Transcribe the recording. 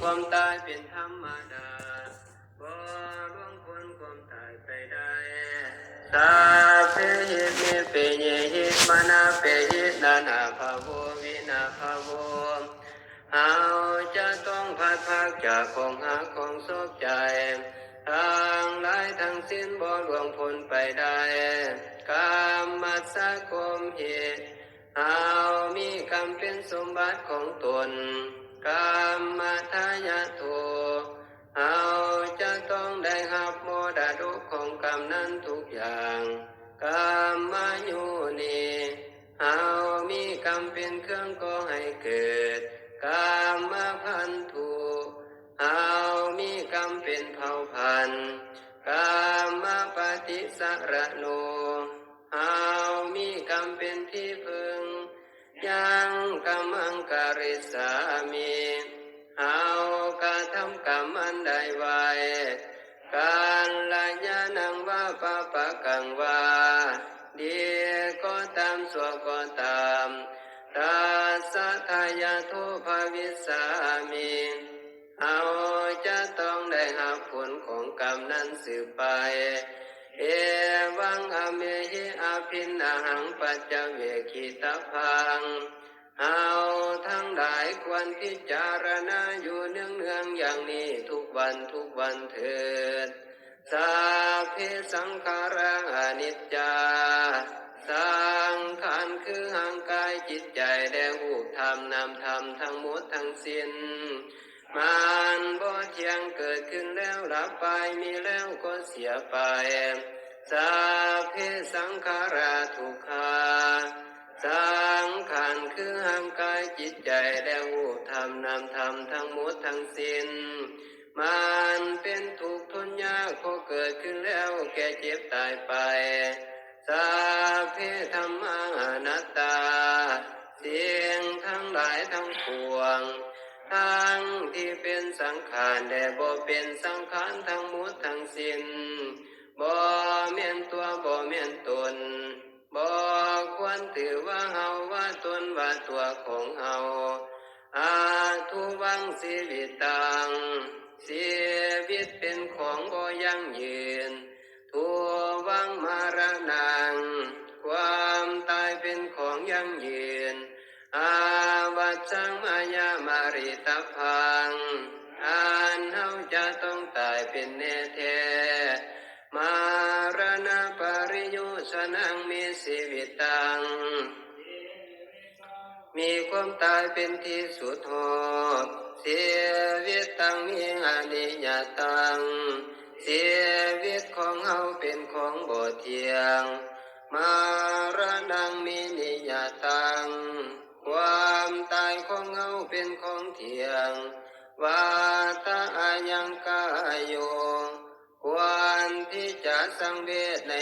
ความตายเป็นธรรมดาบ่ล่วงพ้นความตายไปได้สาเพหิมิเปเยหิมานาเปหินานาภาโววินาภาโวเอาจะต้องพัดพากจากของหาของโศกใจ ทางหลายทั้งสิ้นบ่หลวงพ้นไปได้กามมัสสะกมเหตุ เอามีกรรมเป็นสมบัติของตนกามมาทายาโทเอาจะต้องได้รับโมดาดุของกรรมนั้นทุกอย่างกามมายุนีเอามีกรรมเป็นเครื่องก่อให้เกิดกามมาพันธุเอามีกรรมเป็นเผ่าพันธุ์กามมาปฏิสระโนเอามีกรรมเป็นที่พึง ยังกรรมังการิสามีเอากระทำกรรมอันใดไว้การละยานังว่าปะปะกังว่าดีก็ตามสวก็ตามตาสัทายาโทภาวิสามีเอาจะต้องได้หับผลของกรรมนั้นสืบไป เอวังอเมหิอาภินนหังปัจเวคิตาพังเอาทั้งหลายควรพิจารณาอยู่เนืองเนืองอย่างนี้ทุกวันทุกวันเถิด สาเพสังขารังอนิจจา สังขารคือห่างกายจิตใจและหูธรรมนามธรรมทั้งหมดทั้งสิ้น มันบ่เที่ยงเกิดขึ้นแล้วลับไปมีแล้วก็เสียไปสาเพสังขาราทุกขาสังขารคือห่างกายจิตใจและหูธรรมนามธรรมทั้งหมดทั้งสิ้นมันเป็นทุกข์ทนยากพอเกิดขึ้นแล้วแก่เจ็บตายไปสาเพธรรมานัตตา เสียงทั้งหลายทั้งปวง ทั้งที่เป็นสังขารแต่บ่เป็นสังขารทั้งหมดทั้งสิ้นบ่เมียนตัวบ่เมียนตนบ่ควรถือว่าเฮาว่าตนว่าตัวของเฮาอาทุวังชีวิตตังชีวิตเป็นของบ่ยั่งยืนทัววังมารนัง ความตายเป็นของยั่งยืนอา มาริตาพังอันเฮาจะต้องตายเป็นแน่แท้ มารณะปริยุชนังมีชีวิตตัง มีความตายเป็นที่สุดหอบเสียวิตตังมีอนิยตังเสียวิตของเฮาเป็นของบ่เทียง มารณังมีนิยตังความตายของเฮาเป็นข ยงวาตะอายังกายโยควรที่จะสังเวชใน